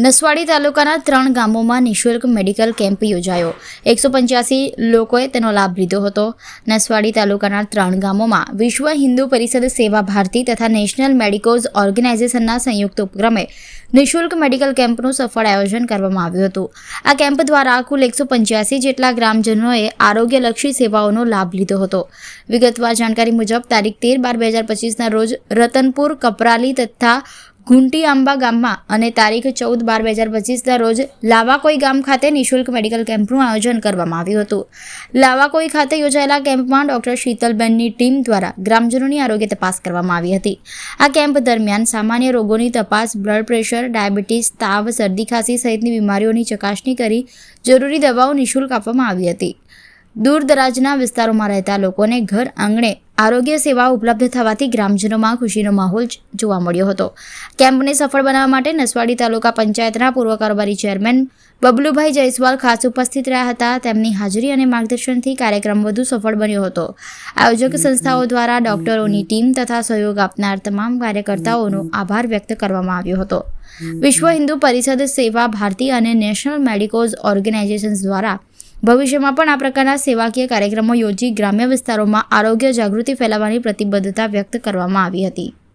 નસવાડી તાલુકાના ત્રણ ગામોમાં નિઃશુલ્ક મેડિકલ કેમ્પ યોજાયો. એકસો પંચ્યાસી લોકોએ તેનો લાભ લીધો હતો. નસવાડી તાલુકાના ત્રણ ગામોમાં વિશ્વ હિન્દુ પરિષદ સેવા ભારતી તથા નેશનલ મેડિકોઝ ઓર્ગેનાઇઝેશનના સંયુક્ત ઉપક્રમે નિઃશુલ્ક મેડિકલ કેમ્પનું સફળ આયોજન કરવામાં આવ્યું હતું. આ કેમ્પ દ્વારા કુલ એકસો પંચ્યાસી જેટલા ગ્રામજનોએ આરોગ્યલક્ષી સેવાઓનો લાભ લીધો હતો. વિગતવાર જાણકારી મુજબ તારીખ તેર બાર બે હજાર પચીસના રોજ રતનપુર, કપરાલી તથા ઘૂંટી આંબા ગામમાં અને તારીખ ચૌદ બાર બે હજાર પચીસના રોજ લાવાકોઈ ગામ ખાતે નિઃશુલ્ક મેડિકલ કેમ્પનું આયોજન કરવામાં આવ્યું હતું. લાવાકોઈ ખાતે યોજાયેલા કેમ્પમાં ડોક્ટર શીતલબેનની ટીમ દ્વારા ગ્રામજનોની આરોગ્ય તપાસ કરવામાં આવી હતી. આ કેમ્પ દરમિયાન સામાન્ય રોગોની તપાસ, બ્લડ પ્રેશર, ડાયાબિટીસ, તાવ, શરદી ખાંસી સહિતની બીમારીઓની ચકાસણી કરી જરૂરી દવાઓ નિઃશુલ્ક આપવામાં આવી હતી. દૂર દરાજના વિસ્તારોમાં રહેતા લોકોને ઘર આંગણે આરોગ્ય સેવા ઉપલબ્ધ થવાથી ગ્રામજનોમાં ખુશીનો માહોલ જોવા મળ્યો હતો. કેમ્પને સફળ બનાવવા માટે નસવાડી તાલુકા પંચાયતના પૂર્વ કારોબારી ચેરમેન બબલુભાઈ જયસ્વાલ ખાસ ઉપસ્થિત રહ્યા હતા. તેમની હાજરી અને માર્ગદર્શનથી કાર્યક્રમ વધુ સફળ બન્યો હતો. આયોજક સંસ્થાઓ દ્વારા ડોક્ટરોની ટીમ તથા સહયોગ આપનાર તમામ કાર્યકર્તાઓનો આભાર વ્યક્ત કરવામાં આવ્યો હતો. વિશ્વ હિન્દુ પરિષદ સેવા ભારતી અને નેશનલ મેડિકોઝ ઓર્ગેનાઇઝેશન્સ દ્વારા ભવિષ્યમાં પણ આ પ્રકારના સેવાકીય કાર્યક્રમો યોજી ગ્રામ્ય વિસ્તારોમાં આરોગ્ય જાગૃતિ ફેલાવવાની પ્રતિબદ્ધતા વ્યક્ત કરવામાં આવી હતી.